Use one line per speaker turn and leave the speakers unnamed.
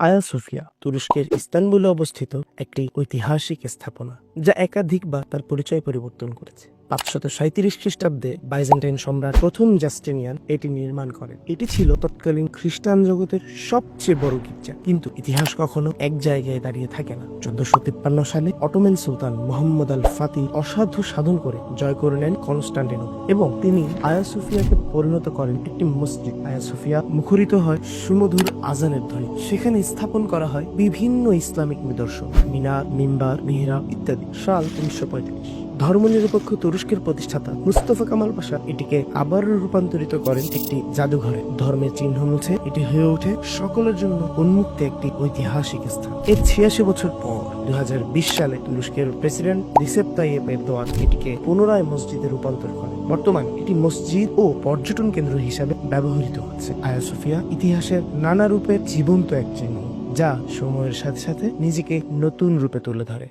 আয়া সোফিয়া তুরস্কের ইস্তানবুলে অবস্থিত একটি ঐতিহাসিক স্থাপনা যা একাধিকবার তার পরিচয় পরিবর্তন করেছে। পাঁচশত সাঁত্রিশ খ্রিস্টাব্দে বাইজেন্টাইন সম্রাট প্রথম জাস্টিনিয়ান এটি নির্মাণ করেন। এটি ছিল তৎকালীন খ্রিস্টান জগতের সবচেয়ে বড় গির্জা। কিন্তু ইতিহাস কখনো এক জায়গায় দাঁড়িয়ে থাকে না। চোদ্দশো তিপ্পান্ন সালে অটোমেন সুলতান মোহাম্মদ আল ফাতি অসাধ্য সাধন করে জয় করে নেন কনস্টান্টিনোপল এবং তিনি আয়া সোফিয়াকে পরিণত করেন একটি মসজিদ। আয়া সোফিয়া মুখরিত হয় সুমধুর আজানের ধ্বনি। সেখানে স্থাপন করা হয় বিভিন্ন ইসলামিক নিদর্শন। মিনার, মিম্বার, মিহরাব ইত্যাদি। সাল উনিশশো পঁয়ত্রিশ। ধর্মনিরপেক্ষ তুরস্কের প্রতিষ্ঠাতা মুস্তফা কামাল পাশা এটিকে আবার রূপান্তরিত করেন একটি জাদুঘরে। ধর্মের চিহ্ন মুছে এটি হয়ে ওঠে সকলের জন্য উন্মুক্ত একটি ঐতিহাসিক স্থান। এর ছিয়াশি বছর পর দুই হাজার বিশ সালে তুরস্কের প্রেসিডেন্ট রিসেপ তাইয়েপ এরদোয়ান এটিকে পুনরায় মসজিদে রূপান্তর করেন। বর্তমানে এটি মসজিদ ও পর্যটন কেন্দ্র হিসাবে ব্যবহৃত হচ্ছে। আয়া সোফিয়া ইতিহাসের নানা রূপের জীবন্ত এক চিহ্ন, যা সময়ের সাথে সাথে নিজেকে নতুন রূপে তুলে ধরে।